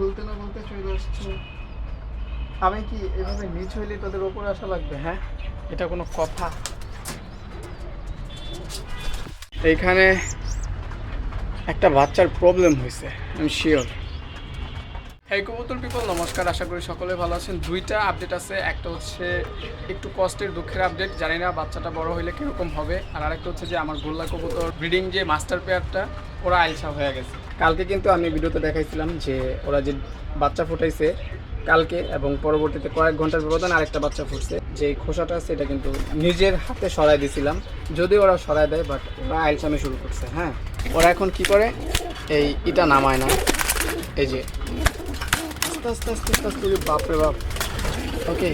বলতে না বলতে চলে আসছে। আমি কি এভাবে নিচ হইলে তোদের ওপরে আসা লাগবে হ্যাঁ? এটা কোনো কথা। এইখানে একটা বাচ্চার প্রবলেম হয়েছে আমি শিওর এই কবুতর পিপল নমস্কার। আশা করি সকলে ভালো আছেন। দুইটা আপডেট আছে। একটা হচ্ছে একটু কষ্টের দুঃখের আপডেট জানি না বাচ্চাটা বড় হইলে কীরকম হবে। আর আরেকটা হচ্ছে যে আমার গোল্লা কবুতর ব্রিডিং যে মাস্টার পেয়ারটা ওরা আইসা হয়ে গেছে। কালকে কিন্তু আমি ভিডিওতে দেখাইছিলাম যে ওরা যে বাচ্চা ফুটাইছে কালকে এবং পরবর্তীতে কয়েক ঘণ্টার ব্যবধান আরেকটা বাচ্চা ফুটছে। যে খোসাটা আছে, এটা কিন্তু নিজের হাতে সরাই দিছিলাম। যদি ওরা সরাই দেয় বাট ওরা আইলসামে শুরু করছে হ্যাঁ? ওরা এখন কি করে? এই ইটা নামায় না। এই যে আস্তে আস্তে আস্তে আস্তে আস্তে বাপরে বাপ। Okay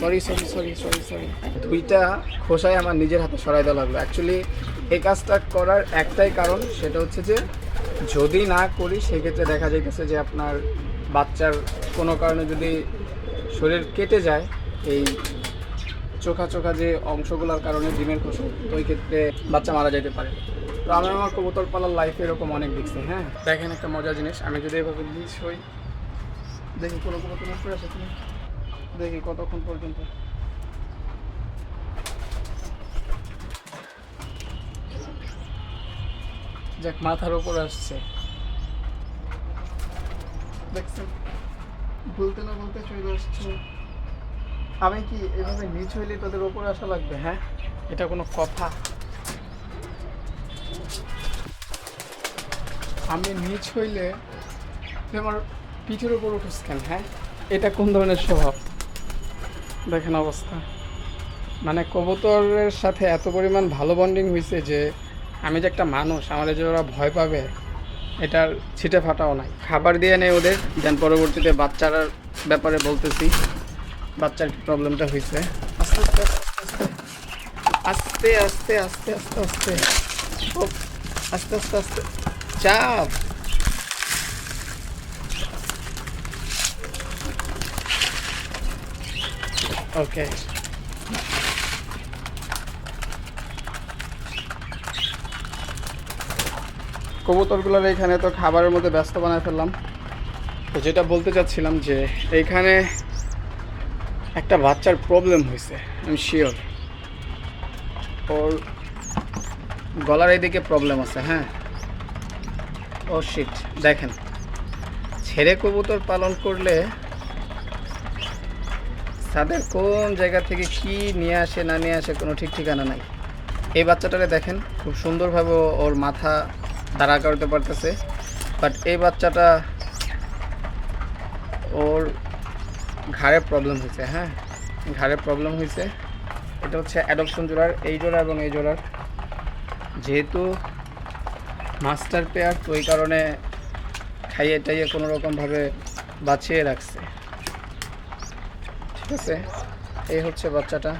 sorry sorry sorry sorry sorry দুইটা খোসায় আমার নিজের হাতে সরাই দেওয়া লাগল। অ্যাকচুয়ালি এই কাজটা করার একটাই কারণ, সেটা হচ্ছে যে যদি না করি, সেক্ষেত্রে দেখা যাইতেছে যে আপনার বাচ্চার কোনো কারণে যদি শরীর কেটে যায়, এই চোখা চোখা যে অংশগুলোর কারণে ডিমের খোসা, তো ওই ক্ষেত্রে বাচ্চা মারা যেতে পারে। তো আমি আমার কবুতর পালার লাইফে এরকম অনেক দেখছি হ্যাঁ? দেখেন একটা মজার জিনিস, আমি যদি এভাবে নিচ হই দেখি কোনো কবুতর নষ্ট হয়ে আসে কিনা। দেখি কতক্ষণ পর্যন্ত। যাক, মাথার উপর আসছে। দেখছেন? বলতে না বলতে চলে আসছে। আমি কি এভাবে নিচ হইলে তোদের ওপরে আসা লাগবে হ্যাঁ? এটা কোনো কথা। আমি নিচ হইলে আমার পিঠের উপর উঠিস কেন হ্যাঁ এটা কোন ধরনের স্বভাব দেখেন অবস্থা মানে কবুতরের সাথে এত পরিমাণ ভালো বন্ডিং হয়েছে যে আমি যে একটা মানুষ আমাদের যে ওরা ভয় পাবে এটার ছিটে ফাটাও নাই খাবার দিয়ে নেই ওদের দেন পরবর্তীতে বাচ্চার ব্যাপারে বলতেছি বাচ্চার প্রবলেমটা হয়েছে আস্তে আস্তে আস্তে আস্তে আস্তে আস্তে আস্তে আস্তে আস্তে আস্তে আস্তে চাপ ওকে কবুতরগুলোর এইখানে তো খাবারের মধ্যে ব্যস্ত বানায় ফেললাম। তো যেটা বলতে চাচ্ছিলাম যে, এইখানে একটা বাচ্চার প্রবলেম হয়েছে আমি শিওর ওর গলার এইদিকে প্রবলেম আছে হ্যাঁ? ও শিট দেখেন। ছেড়ে কবুতর পালন করলে তাদের কোন জায়গা থেকে কি নিয়ে আসে, না নিয়ে আসে, কোনো ঠিক ঠিকানা নাই। এই বাচ্চাটারে দেখেন, খুব সুন্দরভাবে ওর মাথা দাঁড়া করতে পারতেছে। বাট এই বাচ্চাটা ওর ঘাড়ে প্রবলেম হয়েছে হ্যাঁ? ঘাড়ে প্রবলেম হয়েছে। এটা হচ্ছে অ্যাডপশন জোড়ার, এই জোড়া এবং এই জোড়ার। যেহেতু মাস্টার পেয়ার তো ওই কারণে খাইয়ে টাইয়ে কোনো রকমভাবে বাঁচিয়ে রাখছে। ঠিক এই হচ্ছে বাচ্চাটা।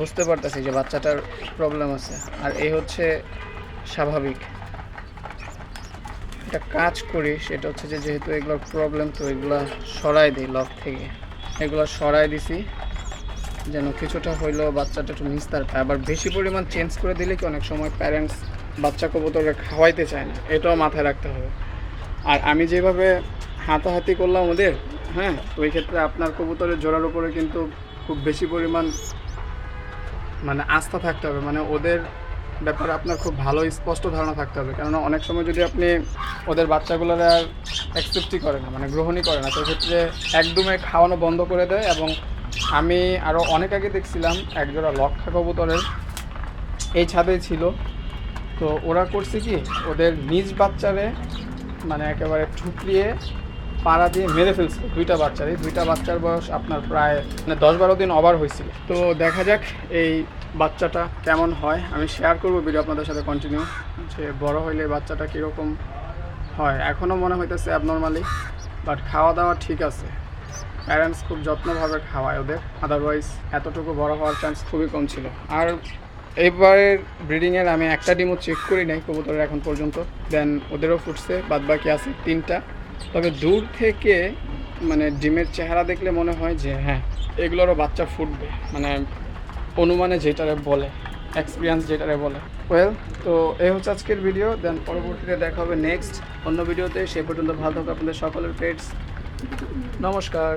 বুঝতে পারতেছি যে বাচ্চাটার প্রবলেম আছে। আর এই হচ্ছে স্বাভাবিক। একটা কাজ করি, সেটা হচ্ছে যে যেহেতু এগুলোর প্রবলেম তো এগুলো সরাই দিই লক থেকে। এগুলো সরাই দিছি, যেন কিছুটা হইলেও বাচ্চাটা একটু নিস্তার পায়। আবার বেশি পরিমাণ চেঞ্জ করে দিলে কি অনেক সময় প্যারেন্টস বাচ্চা কবুতরকে খাওয়াইতে চায় না? এটাও মাথায় রাখতে হবে। আর আমি যেভাবে হাতাহাতি করলাম ওদের হ্যাঁ? ওই ক্ষেত্রে আপনার কবুতরের জোড়ার উপরে কিন্তু খুব বেশি পরিমাণ মানে আস্থা থাকতে হবে। মানে ওদের ব্যাপারে আপনার খুব ভালো স্পষ্ট ধারণা থাকতে হবে। কেননা অনেক সময় যদি আপনি ওদের বাচ্চাগুলোর আর অ্যাকসেপ্টই করে না মানে গ্রহণই করে না সেক্ষেত্রে একদমই খাওয়ানো বন্ধ করে দেয় এবং আমি আরও অনেক আগে দেখছিলাম একজোড়া লক্ষা কবুতরের, এই ছাদেই ছিল। তো ওরা করছে কি, ওদের নিজ বাচ্চারে মানে একেবারে ঠুকরিয়ে পাড়া দিয়ে মেরে ফেলছে দুইটা বাচ্চারই দুইটা বাচ্চার বয়স আপনার প্রায় মানে দশ বারো দিন ওভার হয়েছিল। তো দেখা যাক এই বাচ্চাটা কেমন হয়। আমি শেয়ার করব ভিডিও আপনাদের সাথে কন্টিনিউ যে বড় হইলে বাচ্চাটা কীরকম হয়। এখনও মনে হইতেছে অ্যাবনর্মালি বাট খাওয়া দাওয়া ঠিক আছে। প্যারেন্টস খুব যত্নভাবে খাওয়ায় ওদের। আদারওয়াইজ এতটুকু বড় হওয়ার চান্স খুবই কম ছিল। আর এইবারের ব্রিডিংয়ের আমি একটা ডিমও চেক করি নাই, কবুতরের এখন পর্যন্ত। দেন ওদেরও ফুটছে বাদ বাকি আছে তিনটা। তবে দূর থেকে মানে ডিমের চেহারা দেখলে মনে হয় যে হ্যাঁ এগুলোরও বাচ্চা ফুটবে। মানে অনুমানে যেটারে বলে এক্সপিরিয়েন্স যেটারে বলে। ওয়েল তো এই হচ্ছে আজকের ভিডিও দেন পরবর্তীতে দেখা হবে নেক্সট অন্য ভিডিওতে সে পর্যন্ত ভালো থাকুক আপনাদের সকলের পেটস নমস্কার।